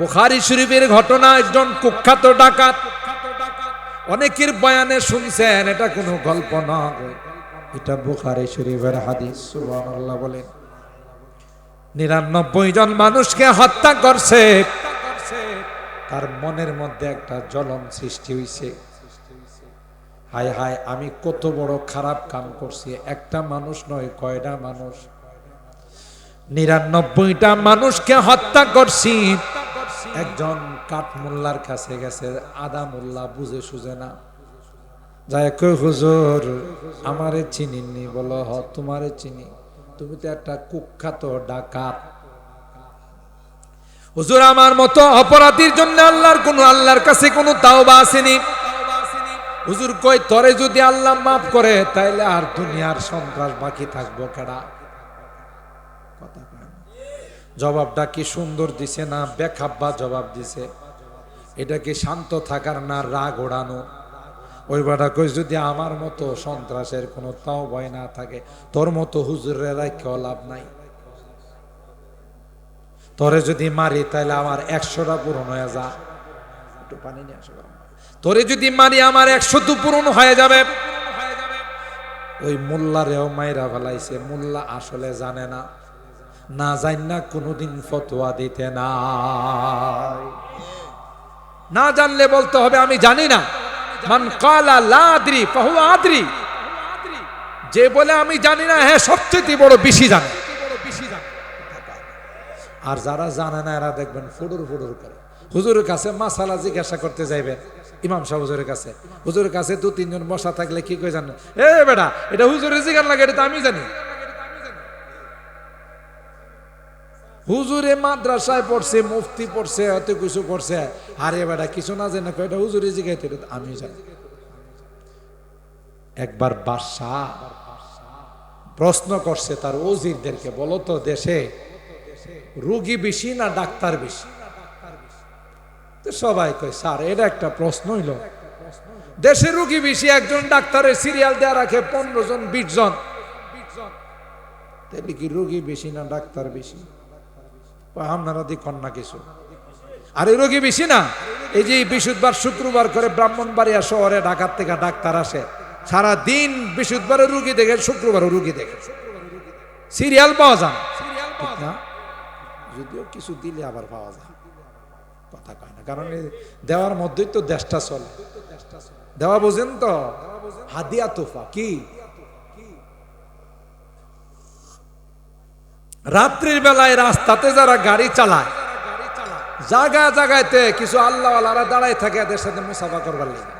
বুখারি শরীফের ঘটনা একজন কুখ্যাত ডাকাত অনেকের বয়ানে শুনছেন, এটা কোনো গল্প না এটা বুখারি শরীফের হাদিস, সুবহানাল্লাহ বলেন। নিরানব্বই জন মানুষকে হত্যা করছে। তার মনের মধ্যে একটা জ্বলন সৃষ্টি হয়েছে হায় হায়, আমি কত বড় খারাপ কাম করছি। একটা মানুষ নয়, কয়টা মানুষ? নিরানব্বইটা মানুষকে হত্যা করছি। একজন কাঠমোল্লার কাছে গেছে, আদা মোল্লা বুঝে সুঝে না। যায় কই হুজুর, আমারে চিনিনি বলো, হ, তোমারে চিনি। তুমি তো একটা কুখ্যাত ডাকাত। হুজুর, আমার মতো অপরাধীর জন্য আল্লাহর কোন, আল্লাহর কাছে কোনো তাওবা আসেনি। হুজুর, কই, তরে যদি আল্লাহ মাফ করে, তাইলে আর দুনিয়ার সন্ত্রাস বাকি থাকব কেডা। জবাবটা কি সুন্দর দিছে না বেখাব্বা জবাব দিছে? এটা কি শান্ত থাকার না রাগ ওড়ানো? ওই বাটা কই, যদি আমার মতো সন্ত্রাসের কোনো তাও ভয় না থাকে, তোর মতো হুজুরের রাখেও লাভ নাই? তোরে যদি মারি তাহলে আমার একশোটা পূরণ হয়ে যা। একটু পানি নিয়ে আসো বাবা। তোরে যদি মারি, আমার একশো তো পূরণ হয়ে যাবে। ওই মোল্লারেও মাইরা ফেলাইছে, মোল্লা আসলে জানে না। না জান না কোনোদিন ফতোয়া দিতে না না জানলে বলতে হবে, আমি জানি না। মান কালা লা আদ্রি ফাহু আদ্রি। যে বলে আমি জানি না হ্যাঁ সবচেয়ে বড় বেশি জানে। আর যারা জানে না, এরা দেখবেন ফুডুর ফুডুর করে। হুজুরের কাছে মাসালা জিজ্ঞাসা করতে যাইবেন ইমাম সাহেব হুজুরের কাছে। হুজুরের কাছে দু তিনজন বসা থাকলে কি কই জানেন? এ বেটা, এটা হুজুরের জিজ্ঞান লাগে, এটা তো আমি জানি। হুজুরে মাদ্রাসায় পড়ছে, মুফতি পড়ছে, এত কিছু করছে। আরে বেটা, কিছু না জানে এটা হুজুরে জিজ্ঞাইতে এটা তো আমি জানি। একবার বাদশাহ প্রশ্ন করছে তার ওজিরদেরকে, বলো তো দেশে রুগী বেশি না ডাক্তার বেশি? সবাই কয়, স্যার, এটা একটা প্রশ্ন হইল। দেশে রুগী বেশি, একজন ডাক্তারের সিরিয়াল দেওয়া রাখে, পনেরো জন, বিশ জন। কি রুগী বেশি না ডাক্তার বেশি? আপনারা দেখুন না কিছু। আর এই রোগী বেশি না? এই যে বৃহস্পতিবার শুক্রবার করে ব্রাহ্মণবাড়িয়া শহরে ঢাকার থেকে ডাক্তার আসে। সারা দিন বৃহস্পতিবারে রুগী দেখে শুক্রবারও রুগী দেখে। সিরিয়াল পাওয়া যায় না। ঠিক না? যদিও কিছু দিলে আবার পাওয়া যায়। কথা কয় না। কারণ দেওয়ার মধ্যেই তো দেশটা চলে। দেওয়া বোঝেন তো? হাদিয়া তোফা কি? রাত্রির বেলায় রাস্তাতে যারা গাড়ি চালায় জায়গা জায়গাতে কিছু আল্লাহ আল্লাহওয়ালারা দাঁড়ায় থাকে, এদের সাথে মুসাফা করবার লাগে।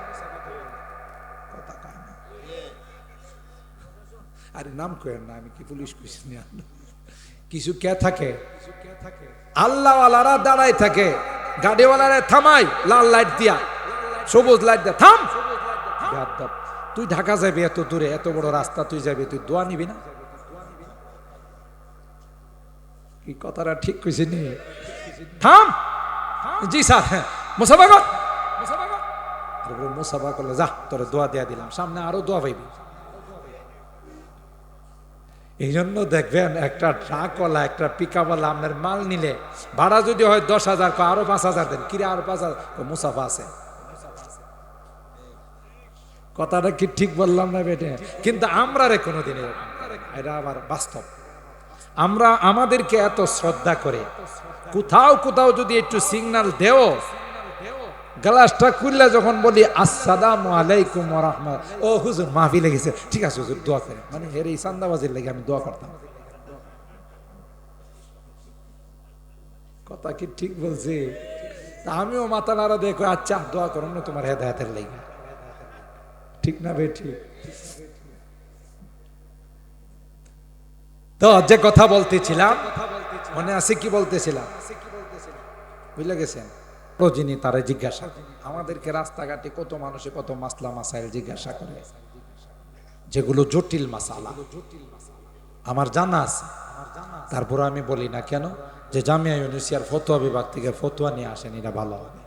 আরে নাম কেন না, আমি কি পুলিশ কইছি কিছু কে থাকে? আল্লাহওয়ালারা দাঁড়ায় থাকে, গাড়িওয়ালারা থামাই লাল লাইট দিয়া, সবুজ লাইট দিয়া, থাম। তুই ঢাকা যাবি এত দূরে, এত বড় রাস্তা তুই যাবি, তুই দোয়া নিবি না? কি কথাটা ঠিক কইছি নি? থাম। জি স্যার হ্যাঁ। মুসাফা কর মুসাফা করলে যা, তোরে দোয়া দেয়া দিলাম। সামনে আরও দোয়া পাইবি। এই জন্য দেখবেন একটা ট্রাকওয়ালা, একটা পিকাওয়ালা আপনার মাল নিলে, ভাড়া যদি হয় দশ হাজার আরও পাঁচ হাজার দেন। কিরে আরও পাঁচ হাজার? মুসাফা আছে। কথাটা কি ঠিক বললাম না বেটে? কিন্তু আমরা রে কোনোদিন। এটা আবার বাস্তব। আমরা আমাদেরকে এত শ্রদ্ধা করে। কোথাও কোথাও যদি একটু সিগনাল দেও, গ্লাসটা খুললে যখন বলি, আসসালাম আলাইকুম রহমান ও হুজুর মাহফি লেগেছে ঠিক আছে হুজুর, দোয়া করে মানে এর এই সান্দাবাজির লেগে আমি দোয়া করতাম। কথা কি ঠিক বলছি? আমিও মাথা নাড়া দেখো আচ্ছা দোয়া করুন না তোমার হেদায়তের লেগে। ঠিক না বে, ঠিক। তো যে কথা বলতেছিলাম, মনে আছে কি বলতেছিলাম? বুঝলে গেছেন? রজিনী তারা জিজ্ঞাসা। আমাদেরকে রাস্তাঘাটে কত মানুষে কত মাসলা মাসাইল জিজ্ঞাসা করে? যেগুলো জটিল মাসালা আমার জানা আছে। তারপরে আমি বলি না কেন? যে জামিয়া ইউনিসিয়ার ফতোয়া বিভাগ থেকে ফতোয়া নিয়ে আসেন, এটা ভালো হবে।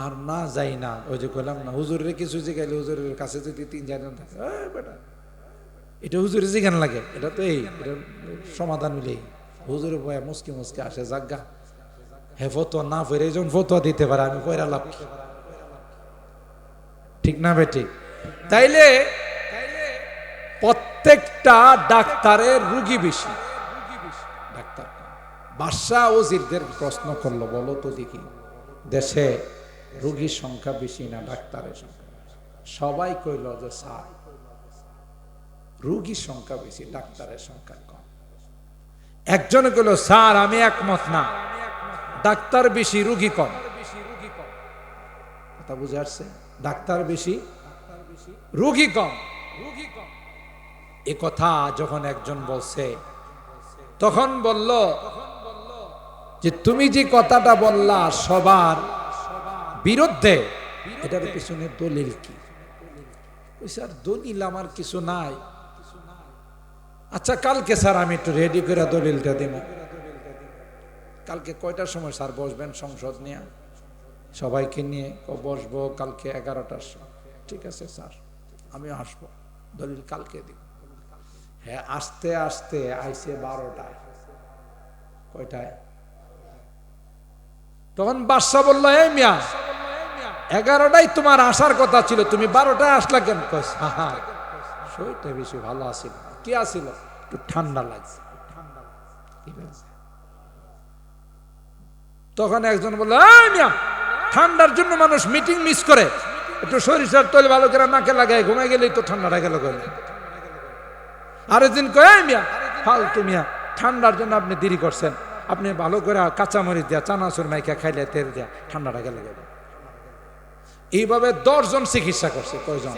আর না যাই না, ওই যে কইলাম না, হুজুরের কিছু জিগাইলে হুজুরের কাছে যদি তিন চারজন থাকে এটা হুজুরে জিগান লাগে, এটা তো এই, এটা সমাধান মিলেই। হুজুরে বয়া মুসকে মুসকে আসে, জাগা, হে ফতো না ফেরে যখন ফতো দিতে পারে, আমি কইরা লাভ কি? ঠিক না বেটি? তাইলে প্রত্যেকটা ডাক্তারের রুগী বেশি। ডাক্তার বাদশাহ ওজিরদের প্রশ্ন করল, বলো তো দেখি, দেশে রুগীর সংখ্যা বেশি না ডাক্তারের সংখ্যা সবাই কইল যে, স্যার রুগীর সংখ্যা বেশি, ডাক্তারের সংখ্যা কম। একজনে কইল, স্যার, আমি একমত না। ডাক্তার বেশি, রুগী কম। কথা বুঝে আসছে? ডাক্তার বেশি, রুগী কম। রুগী কম এ কথা যখন একজন বলছে, তখন বলল যে, তুমি যে কথাটা বললা, সবার বিরুদ্ধে, এটার পিছনে দলিল কি? স্যার, দলিল আমার কিছু নাই। আচ্ছা কালকে স্যার আমি একটু রেডি করে দলিলটা দিব। কালকে কয়টার সময় স্যার বসবেন সংসদ নিয়ে? সবাইকে নিয়ে বসবো কালকে এগারোটার সময়। ঠিক আছে স্যার, আমি আসব। দলিল কালকে দিব। হ্যাঁ আস্তে আস্তে আইসে বারোটায়। কয়টায়? তখন বাদশাহ বলল, এই মিয়া, এগারোটায় তোমার আসার কথা ছিল, তুমি বারোটায় আসলা কেন? স্যার শরীরটা বেশি ভালো আসিল না। কি আসিল একটু ঠান্ডা লাগছে। তখন একজন বলল "এই মিয়া ঠান্ডার জন্য মানুষ মিটিং মিস করে। একটু সরিষার তৈল ভালো করে নাকে লাগায় ঘুমাই গেলেই তো ঠান্ডাটা গেল গেল আরেকদিন কয় "এই মিয়া ফালতু মিয়া ঠান্ডার জন্য আপনি দেরি করছেন। আপনি ভালো করে কাঁচামরিচ দেয়া চানাচুর মাইকা খাইলে তেল দেয়া ঠান্ডাটা গেলে গেল এইভাবে দশজন চিকিৎসা করছে কয়জন?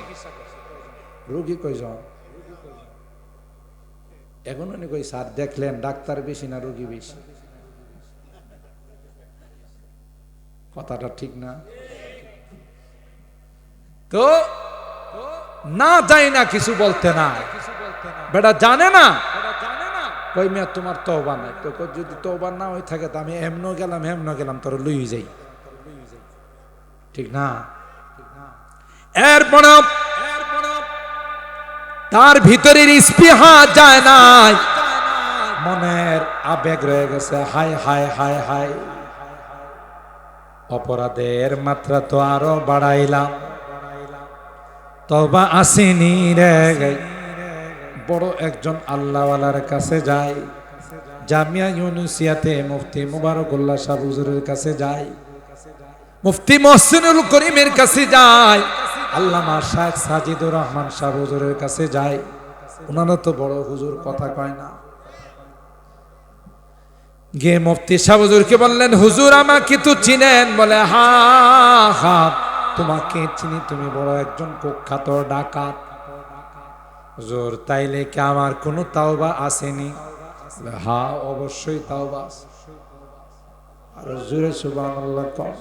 রোগী কয়জন? এখন উনি কই স্যার দেখলেন, ডাক্তার বেশি না রোগী বেশি? কথাটা ঠিক না? তো না যাই না কিছু বলতে না। বেটা জানে না? কই মেয়ে, তোমার তওবা নাই। তো যদি তওবা না হয়ে থাকে, তো আমি এমনও গেলাম এমনও গেলাম, তোর লুই যাই। ঠিক না? এরপর তার ভিতরের স্পৃহা যায় নাই। মনের আবেগ রয়ে গেছে। হাই হাই হাই হাই অপরাধের মাত্রা তো আরও বাড়াইলাম। তবা আসেনি রে বড় একজন আল্লাহওয়ালার কাছে যাই। জামিয়া ইউনুসিয়াতে মুফতি মুবারকুল্লাহ শাহ কাছে যাই। মুফতি মহসিনুল করিমের কাছে যাই। আল্লামা শাহ সাজিদুর রহমান শাহ হুজুরের কাছে যায় ওনারা তো বড় হুজুর কথা কয় না। গিয়ে মুফতি শাহ হুজুরকে বললেন, হুজুর আমাকে তো চিনেন। বলে, হা হা, তোমাকে চিনি, তুমি বড় একজন কুখ্যাত ডাকাত। হুজুর, তাইলে কি আমার কোনো তাওবা আসেনি? হা, অবশ্যই তাওবা আর জুড়ে সুবহানাল্লাহ কর।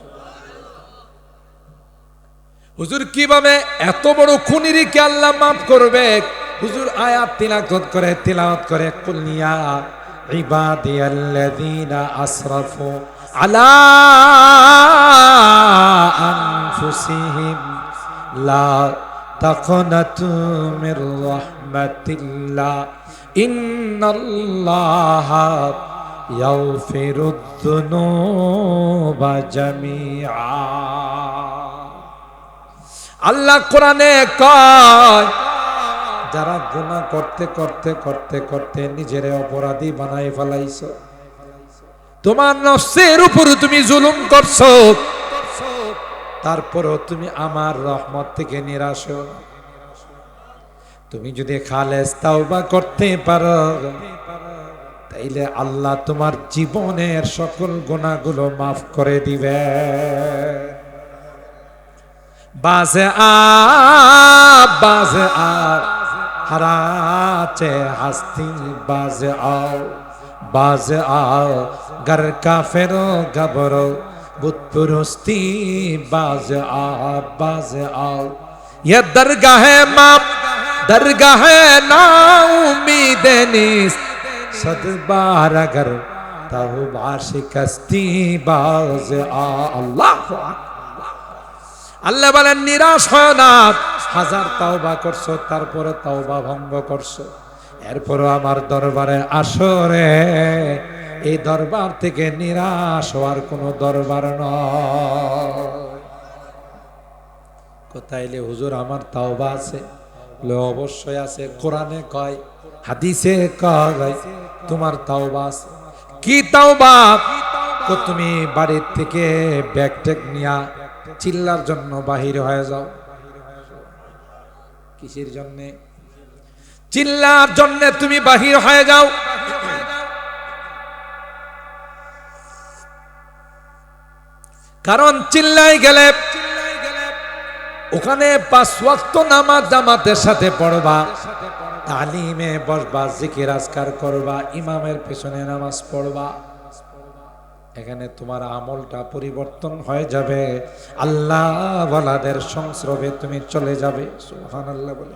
হুজুর, কীভাবে এত বড় খুনির কি আল্লাহ মাফ করবে? হুজুর, আয়াত তিলাওয়াত করে তিলাওয়াত করে কুলিয়া ইবাদিয়াল্লাযীনা আসরাফু আলা আনফুসিহিম লা তাকনাতু মির রাহমাতিল্লাহ। ইন্নাল্লাহা ইয়াগফিরুদ যুনুবা জামিআ। আল্লাহ কোরআনে কয় যারা গুণা করতে করতে করতে করতে নিজের অপরাধী বানাই ফেলাইছ। তোমার নফসের উপর তুমি জুলুম করছ। তারপরও তুমি আমার রহমত থেকে নিরাশ। তুমি যদি খালেস তাওবা করতে পারো তাইলে আল্লাহ তোমার জীবনের সকল গুণাগুলো মাফ করে দিবে। বাজে আ বাজে আ हराचे हस्ती बाज आओ बाज आओ घर का फेरो घबरो बुत पुरुस्ती बाज आ बाज आओ ये दरगाह माप दरगाह ना उम्मीद निस सद बार अगर तहु बाशिकस्ती बाज आ अल्लाह আল্লাহ বলেন, নিরাশ হয় না। হাজার তাওবা করছ, তারপরে তাওবা ভঙ্গ করছ। এরপরও আমার দরবারে আসরে এই দরবার থেকে নিরাশ হওয়ার কোনো দরবার নয়। কোথায় এলে হুজুর আমার তাওবা আছে? অবশ্যই আছে, কোরআনে কয়, হাদিসে কয়, তোমার তাওবা আছে। কি তাওবা? তুমি বাড়ির থেকে ব্যাগ ট্যাগ নিয়া চিল্লার জন্য বাহির হয়ে যাও। কিসের জন্য? চিল্লার জন্য তুমি বাহির হয়ে যাও। কারণ চিল্লাই গেলে ওখানে পাঁচ নামাজ জামাতের সাথে পড়বা, তালিমে বসবা, জিকির আজকার করবা, ইমামের পেছনে নামাজ পড়বা। এখানে তোমার আমলটা পরিবর্তন হয়ে যাবে। আল্লাহ বলাদের সংস্রবে তুমি চলে যাবে। সুহান আল্লাহ বলে।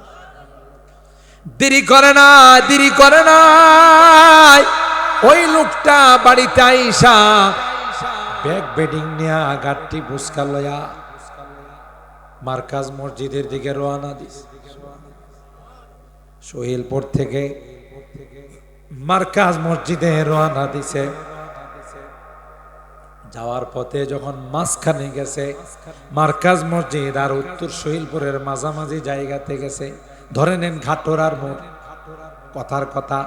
দেরি করে না, দেরি করে না। ওই লোকটা বাড়িতে আইসা ব্যাগ বেডিং নিয়া গাড়টি বুসকা লয়া মার্কাজ মসজিদের দিকে রওনা দিস। সোহেলপুর থেকে মার্কাজ মসজিদে রওনা দিছে। যাওয়ার পথে যখন মাঝখানে গেছে, মার্কাজ মসজিদ আর উত্তর সোহেলপুরের মাঝামাঝি জায়গাতে গেছে, ধরে নেন ঘাটোরার মোড়। কথার কথা,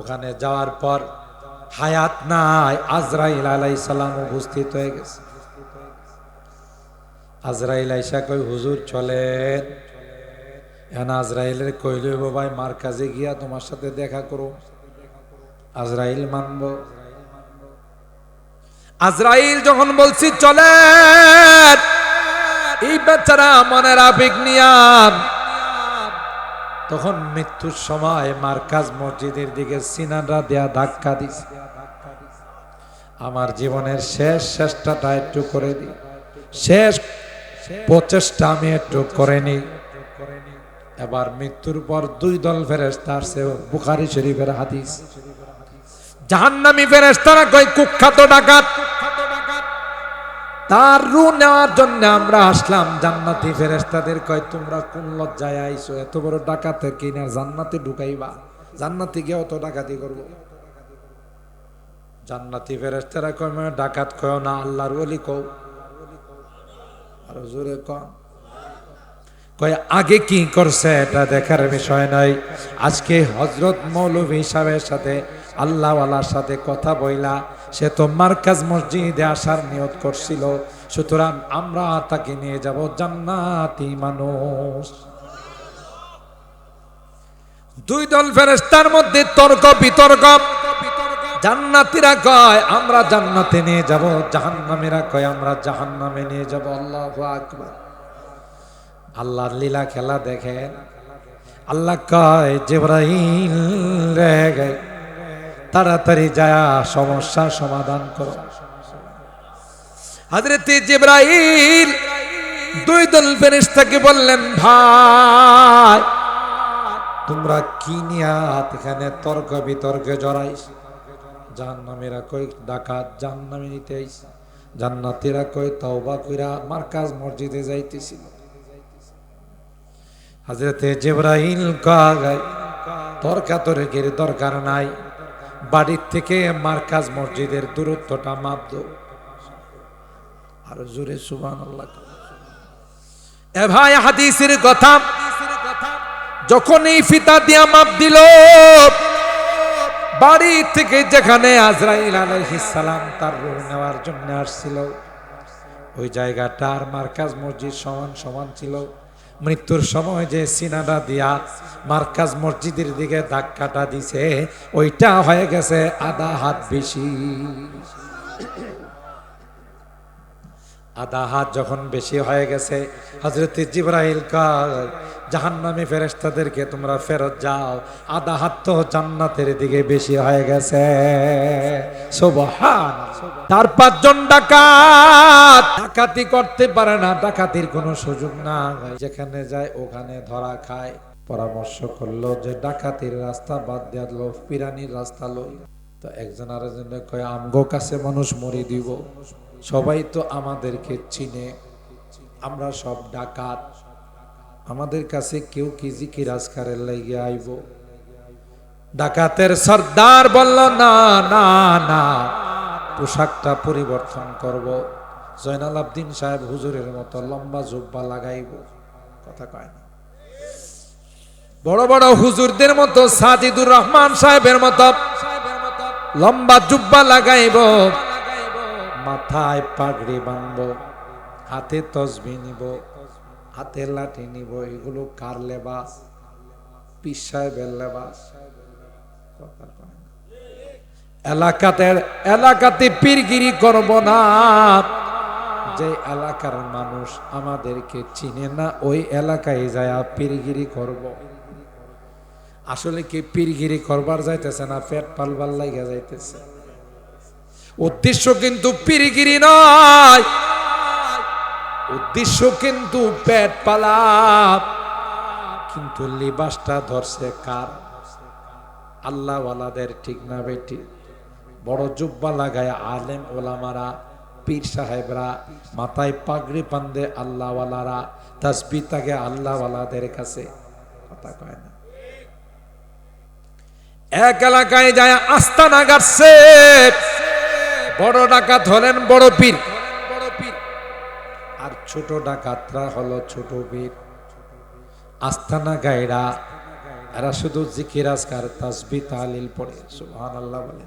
ওখানে যাওয়ার পর হায়াত নাই, আজরাইল আলাই সালাম উপস্থিত হয়ে গেছে। আজরাইল আইসা কই, হুজুর, চলেন। এখন আজরাইলের কইল ভাই মার কাজে গিয়া তোমার সাথে দেখা করো। আজরাইল মানব আজরাইল যখন বলছি চলে এই বেচারা মনের আবেগ নিয়াম তখন মৃত্যুর সময় মার্কাজ মসজিদের দিকে সিনারা দেয়া ধাক্কা দিছে। আমার জীবনের শেষ চেষ্টাটা একটু করে দিই শেষ প্রচেষ্টা আমি একটু করে নিই এবার মৃত্যুর পর দুই দল ফেরেস্তা আসছে, বুখারি শরীফের হাদিস। জাহান্নামী ফেরেস্তারা কই কুখ্যাত ডাকাত। তার রু নেওয়ার জন্য আমরা আসলাম। জান্নাতি ফেরেস্তাদের কয়, তোমরা কোন লজ্জায় আইছো? এত বড় ডাকাতে কিনা জান্নাতে ঢুকাইবা? জান্নাতে গিয়ে অত ডাকাতি করব? জান্নাতি ফেরেস্তারা কয় মানে ডাকাত কয় না, আল্লাহর ওলি কও। আর জোরে কন। কয়, আগে কি করছে? এটা দেখার বিষয় নাই। আজকে হজরত মৌলভী সাহেবের সাথে, আল্লাহওয়ালার সাথে কথা বইলা সে তো মার্কাজ মসজিদে আসার নিয়ত করছিল। সুতরাং আমরা তাকে নিয়ে যাব জান্নাতি মানুষ। দুই দল ফেরেস্তার মধ্যে তর্ক বিতর্ক। জান্নাতিরা কয়, আমরা জান্নাতে নিয়ে যাব, জাহান্নামীরা কয়, আমরা জাহান্নামে নিয়ে যাব। আল্লাহ আকবার। আল্লাহর লীলা খেলা দেখেন। আল্লাহ কয় জিব্রাহিল রে তাড়াতাড়ি যায়, সমস্যার সমাধান করো। হাজরতে জিব্রাহিল দুই দল ফেরেশতাকে বললেন, ভাই, তোমরা কি নিয়া এখানে তর্ক বিতর্কে জড়াইছ? জাহান্নামীরা কই ডাকাত জাহান্নামে নিতে আইছে। জান্নাতীরা কই তওবা কইরা মার্কাজ মসজিদে যাইতেছিল। হাজরতে জিব্রাহিল কাগাই তর্কাতর্কির দরকার নাই। বাড়ির থেকে মার্কাজ মসজিদের দূরত্বটা মাপ দো। আর জোরে সুবান এ ভাই, হাদিসের কথা। যখন এই ফিতা দিয়া মাপ দিল, বাড়ি থেকে যেখানে আজরাইল সালাম তার রূহ নেওয়ার জন্য আসছিল, ওই জায়গাটা আর মার্কাজ মসজিদ সমান সমান ছিল। মৃত্যুর সময় যে সিনাডা দিয়া মার্কাজ মসজিদের দিকে ধাক্কাটা দিছে, ওইটা হয়ে গেছে আধা হাত বেশি। আধা হাত যখন বেশি হয়ে গেছে হজরত জিব্রাহিল কয় জাহান্নামী ফেরেশতাদেরকে তোমরা ফেরত যাও, আধা হাত তো জান্নাতের দিকে বেশি হয়ে গেছে। তার পাঁচজন ডাকাত। ডাকাতি করতে পারে না, ডাকাতির কোনো সুযোগ না যেখানে যায় ওখানে ধরা খায়। পরামর্শ করল যে ডাকাতির রাস্তা বাদ দেওয়া লো পিরানির রাস্তা লই। তো একজন আরেকজনে কয়, আমগো কাছে মানুষ মরি দিব। সবাই তো আমাদেরকে চিনে। আমরা সব ডাকাত। আমাদের কাছে কেউ কি জিকির আজকারের লাইগে আইব? ডাকাতের সর্দার বলল, না না না, পোশাকটা পরিবর্তন করব। জয়নাল আবদিন সাহেব হুজুরের মতো লম্বা জুব্বা লাগাইব। কথা কয় না। বড় বড় হুজুরদের মতো সাজিদুর রহমান সাহেবের মতো লম্বা জুব্বা লাগাইব। মাথায় পাগড়ি বাঁধব, হাতে তসবি নিব, হাতে লাঠি নিব, এগুলো কার লেবাস? পীর সাহেবের লেবাস। এলাকাতে এলাকাতে পীরগিরি করব না। যে এলাকার মানুষ আমাদেরকে চিনে না, ওই এলাকায় যায় পীরগিরি করব। আসলে কি পীরগিরি করবার যাইতেছে না, পেট পালবার লাগিয়া যাইতেছে। উদ্দেশ্য কিন্তু পিরিগিরি নয়। উদ্দেশ্য কিন্তু পেট পালা কিন্তু লিবাসটা ধরছে কার? আল্লাহওয়ালাদের ঠিক না বেটি। বড় জুব্বা লাগায় আলেম ওলামারা, পীর সাহেবরা, মাথায় পাগড়ি পান্দে আল্লাহওয়ালারা তাসবি থাকে আল্লাহওয়ালাদের কাছে। কথা কয় না। এক এলাকায় যায় আস্তানা গাড়ছে বড় ডাকাত হলেন বড় পীর। আর ছোট ডাকাতরা হলো ছোট পীর। আস্তানা গায়রা, এরা শুধু জিকির, আজকার, তাসবি, তালিল পড়ে সুবহান আল্লাহ বলে।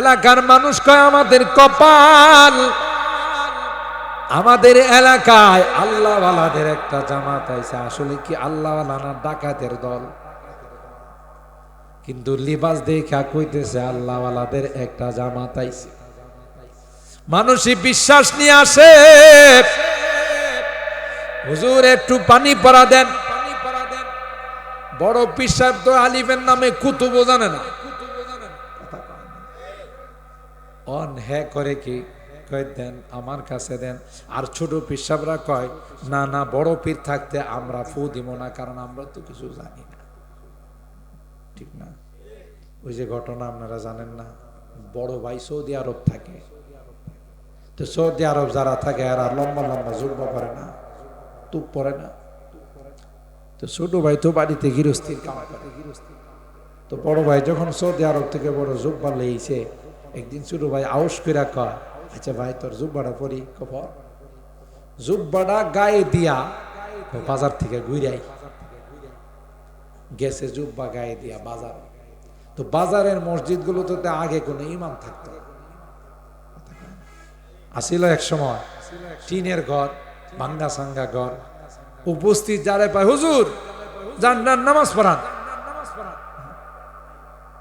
এলাকার মানুষ কয়, আমাদের কপাল, আমাদের এলাকায় আল্লাহওয়ালাদের একটা জামাত আছে আসলে কি আল্লাহওয়ালা না ডাকাতের দল? কিন্তু লিবাস দেখা কইতেছে, আল্লাহওয়ালাদের একটা জামাত আইছে মানুষই বিশ্বাস নিয়ে আসে। হুজুর, একটু পানি পরা দেন। বড় পিসাব তো আলিফের নামে কুতুবও জানে না। অন হ্যাঁ করে কি? কয়, দেন, আমার কাছে দেন। আর ছোট পিসাবরা কয়, না না, বড় পীর থাকতে আমরা ফু দিব না, কারণ আমরা তো কিছু জানি না। ঠিক না। ওই যে ঘটনা আপনারা জানেন না, বড় ভাই সৌদি আরব থাকে। তো সৌদি আরব যারা থাকে, এরা লম্বা লম্বা জুব্বা করে না, তুপ পরে না। তো ছোট ভাই তো বাড়িতে গৃহস্থির কাম করে। তো বড় ভাই যখন সৌদি আরব থেকে বড় জুব্বা লেইছে, একদিন ছোট ভাই আউস করে কয় আচ্ছা ভাই, তোর জুব্বাটা পরি কপর জুব্বাটা গায়ে দিয়া বাজার থেকে ঘুরাই। গেছে জুব্বা গায়ে দিয়া বাজার। তো বাজারের মসজিদগুলোতে আগে কোনো ইমাম থাকতো। আসিল এক সময়, টিনের ঘর, ভাঙ্গা সাঙ্গা ঘর। উপস্থিত যারা পায়, হুজুর, যান নামাজ পড়ান।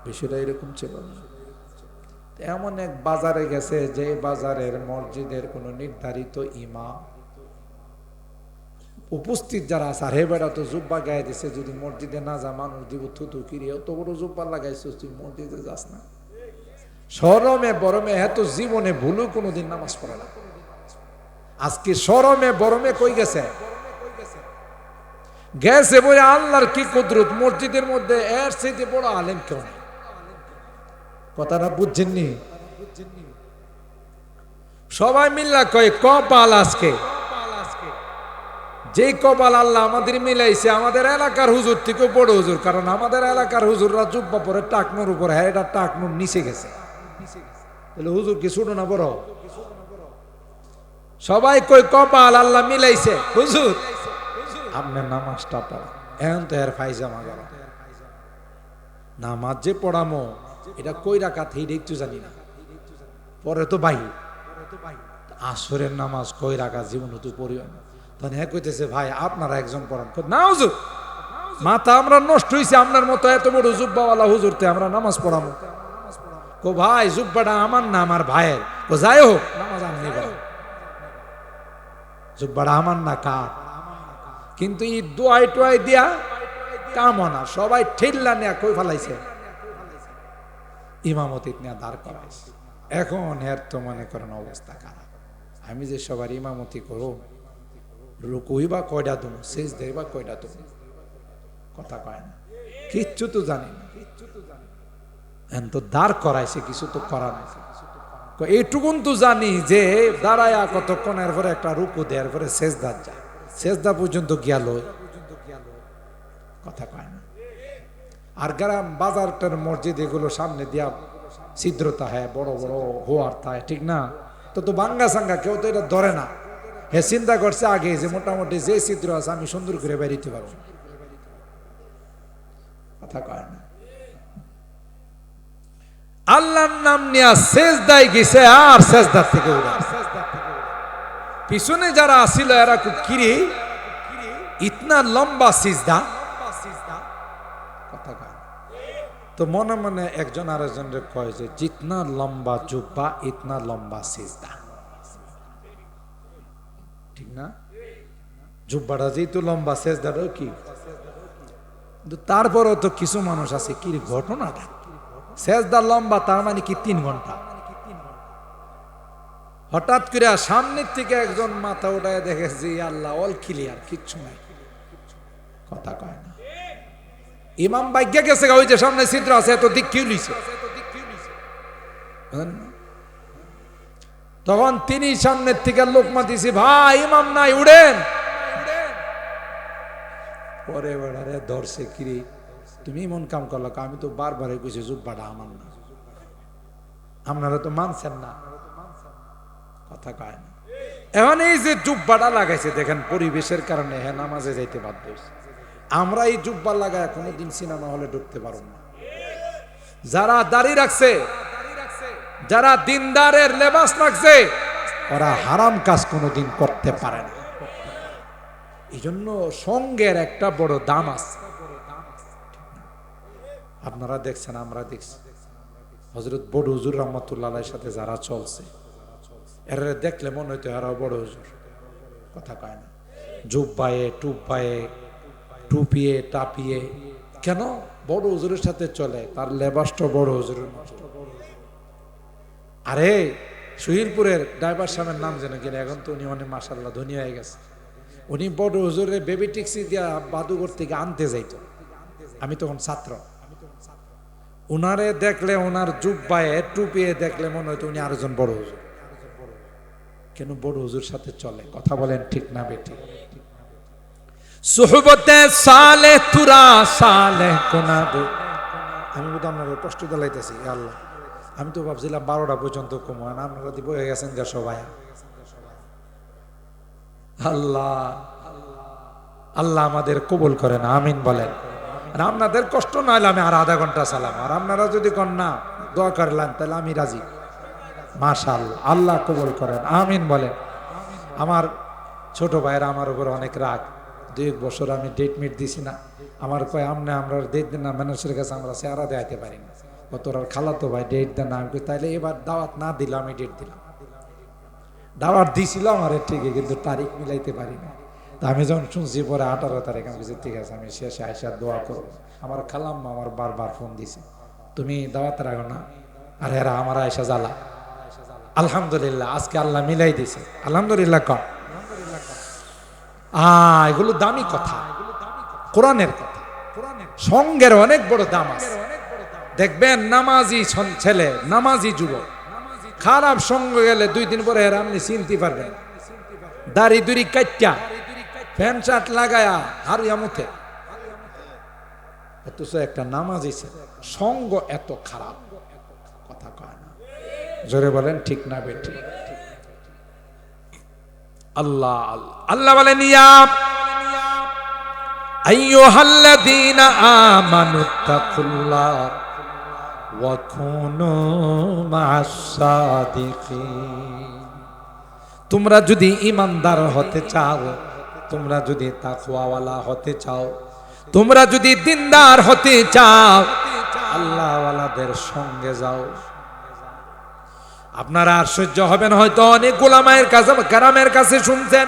বিষয়টা এরকম ছিল এমন এক বাজারে গেছে যে বাজারের মসজিদের কোনো নির্ধারিত ইমাম উপস্থিত যারা আছে, আর হে বেড়া তো জুব্বা গায়ে দিছে, যদি মসজিদে না যা, মানুষ দিব থুতু কিরে অত বড় জুব্বা লাগাইছিস তুই, মসজিদে যাস না। সরমে বরমে, এত জীবনে ভুলও কোনোদিন নামাজ পড়ে না। আজকে সরমে বরমে কই গেছে? গেছে বলে আল্লাহর কি কুদরত, মসজিদের মধ্যে এর সাথে বড় আলেম কেউ নেই। কথাটা বুঝছেননি? সবাই মিল্লা কয়, কপাল আজকে। যে কপাল আল্লাহ আমাদের মিলাইছে, আমাদের এলাকার হুজুর থেকে বড় হুজুর, কারণ আমাদের এলাকার হুজুররা জুব্বা পরে টাকনুর উপর হ্যাঁ এটা টাকনুর নিচে গেছে। তাহলে হুজুর কি শুনো না বড়? সবাই কই কপাল আল্লাহ মিলাইছে? হুজুর আপনার নামাজটা পড়া। এখন তো এর ফাইজামা গেল। নামাজ যে পড়ামো, এটা কই রাখা থেকে একটু জানি না। পরে তো বাই আসরের নামাজ কই রাখা জীবন তো পড়িও না। তখন হ্যাঁ কইতেছে, ভাই, আপনারা একজন পড়ান না, হুজুর। মাথা আমরা নষ্ট হয়েছে আপনার মতো এত বড় জুব্বাওয়ালা হুজুরতে আমরা নামাজ পড়াবো। কো, ভাই, জুব্বাটা আমার না আমার ভাইয়ের? ও যাই হোক, নামাজ আমি জুব্বাটা আমার না কার? কিন্তু এই দোয়াই টোয়াই দিয়া কামনা, সবাই ঠেল্লা নেয়া কই ফেলাইছে? ইমামতি নিয়ে দাঁড় করাইছে। এখন এর তো মনে করেন অবস্থা খারাপ। আমি যে সবার ইমামতি করো রুকুই বা কয়টা তুমি শেষ দেয় বা কয়টা তুমি কথা কয় না। কিচ্ছু তো জানি না। এখন তো দাঁড় করাইছে, কিছু তো করার নাই। এইটুকুন তো জানি যে দাঁড়ায় কতক্ষণ, এরপরে একটা রুকু দেয় এরপরে শেষ দাঁত যায় শেষ দা পর্যন্ত গেল কথা কয় না। আর গ্রাম বাজারটার মসজিদ এগুলো সামনে দিয়া ছিদ্রতা হ্যাঁ বড় বড় হওয়ার তাই ঠিক না? তো তো বাঙ্গা সাঙ্গা, কেউ তো এটা ধরে না। হে চিন্তা করছে, আগে যে মোটামুটি যে ছিদ্র আছে, আমি সুন্দর করে বেরিতে পারব। কথা কয় না। আল্লাহর নাম নিয়ে শেষ দায় গেছে, আর শেষদার থেকে পিছনে যারা আসিল এরা কিরে। ইতনা লম্বা সিজদা। কথা কয় তো মনে মনে একজন আরেকজনের কয় যে, জিতনা লম্বা জুব্বা, ইতনা লম্বা সিজদা। ঠিক না? জুব্বাটা যেহেতু লম্বা সেজদাটাও কি? কিন্তু তারপরেও তো কিছু মানুষ আছে কি ঘটনাটা? সেজদা লম্বা তার মানে কি তিন ঘণ্টা? হঠাৎ করে সামনের থেকে একজন মাথা উঠায় দেখে যে আল্লাহ অল ক্লিয়ার কিচ্ছু নাই। কথা কয় না। ইমাম বাইজ্ঞা গেছে ওই যে সামনে ছিদ্র আছে এত দিক কি লইছে? বুঝলেন না? তখন তিনি সামনের থেকে লোক মাতিছি, ভাই, ইমাম নাই উড়েন পরে বেড়ারে ধরছে কিরে তুমি এমন কাম করল আমি তো বারবার কইছি, জুব্বাটা আমার না। আপনারা তো মানছেন না। কথা কয় না। এখন এই যে জুব্বাটা লাগাইছে, দেখেন পরিবেশের কারণে হ্যাঁ নামাজে যাইতে বাধ্য হয়েছে। আমরা এই জুব্বা লাগায় কোনোদিন সিনেমা হলে ঢুকতে পারব না। যারা দাঁড়িয়ে রাখছে যারা দিনদারের লেবাস রাখছে, ওরা হারাম কাজ কোনোদিন করতে পারে না। এই জন্য সঙ্গের একটা বড় দাম আছে। আপনারা দেখছেন, আমরা দেখছি। হজরত বড় হুজুর রহমতুল্লাহ সাথে যারা চলছে, এরা দেখলে মনে হইতো এরাও বড় হুজুর। কথা কয় না। জুব্বায়ে, টুব্বায়ে, টুপিয়ে, টাপিয়ে, কেন? বড় হুজুরের সাথে চলে, তার লেবাসটা বড় হুজুরের মতো। আরে শহীদপুরের ড্রাইভার সাহেবের নাম যেন কিনা এখন তো উনি অনেক মাসাল্লাহ ধনী হয়ে গেছে। উনি বড় হুজুরের বেবি ট্যাক্সি দিয়া বাদুঘর থেকে আনতে যাইত। আমি তখন ছাত্র। উনারে দেখলে ওনার জুব্বায়ে টুপিয়ে দেখলে মনে হয়তো উনি আরেকজন বড় হুজুর। কেন বড় হুজুর সাথে চলে? কথা বলেন ঠিক না বেটি সুহবতে সালে তুরা, সালে কোনাবে আমি বোধ আপনার কষ্ট দিলাইতেছি আল্লাহ। আমি তো ভাবছিলাম বারোটা পর্যন্ত কমান আপনারা দিব হয়ে গেছেন গা সবাই। আল্লাহ আল্লাহ আমাদের কবুল করেন, আমিন বলেন। আর আপনাদের কষ্ট না হলে আমি আর আধা ঘণ্টা চালাম। আর আপনারা যদি কন না, দোয়া করলেন তাহলে আমি রাজি। মাশাল আল্লাহ কবুল করেন, আমিন বলেন। আমার ছোট ভাইয়েরা আমার উপর অনেক রাগ। দুই এক বছর আমি ডেট মিট দিছি না। আমার কয়, আমনে আমরা ডেট না মানুষের কাছে আমরা সে চেহারা দেখাতে পারি না। কত আর খালাতো ভাই ডেট দেন আমি তাইলে এবার দাওয়াত না দিলে আমি ডেট দিলাম। দাওয়াত দিছিল আমার ঠিকই কিন্তু তারিখ মিলাইতে পারি না তা আমি যখন শুনছি পরে আঠারো তারিখ আমি বলছি, ঠিক আছে আমি শেষে আইসা দোয়া করব। আমার খালাম্মা আমার বারবার ফোন দিছে তুমি দাওয়াত রাখো না। আর এরা আমার আয়সা জ্বালা। আলহামদুলিল্লাহ আজকে আল্লাহ মিলাই দিছে। আলহামদুলিল্লাহ আহ এগুলো দামি কথা। কোরআনের কথা। কোরআনের সঙ্গের অনেক বড় দাম আছে। দেখবেন নামাজি ছেলে, নামাজি যুবক। খারাপ সঙ্গ গেলে দুই দিন পরে এরা আপনি চিনতে পারবেন। দাড়ি দুরি কাইটা প্যান্ট শার্ট লাগায়া হারিয়া মুখে অথচ একটা নামাজি ছেলে সঙ্গ এত খারাপ, কথা কয় না। জোরে বলেন, ঠিক না আল্লাহ আল্লাহ আল্লাহ বলেন, ইয়া আইয়ুহাল্লাযীনা আমানুত্তাকুল্লাহ তোমরা যদি ইমানদার হতে চাও, তোমরা যদি তাকওয়াওয়ালা হতে চাও, তোমরা যদি দিনদার হতে চাও, আল্লাহওয়ালাদের সঙ্গে যাও। আপনারা আশ্চর্য হবেন হয়তো অনেক গোলামায়ের কাছে কারামের কাছে শুনছেন।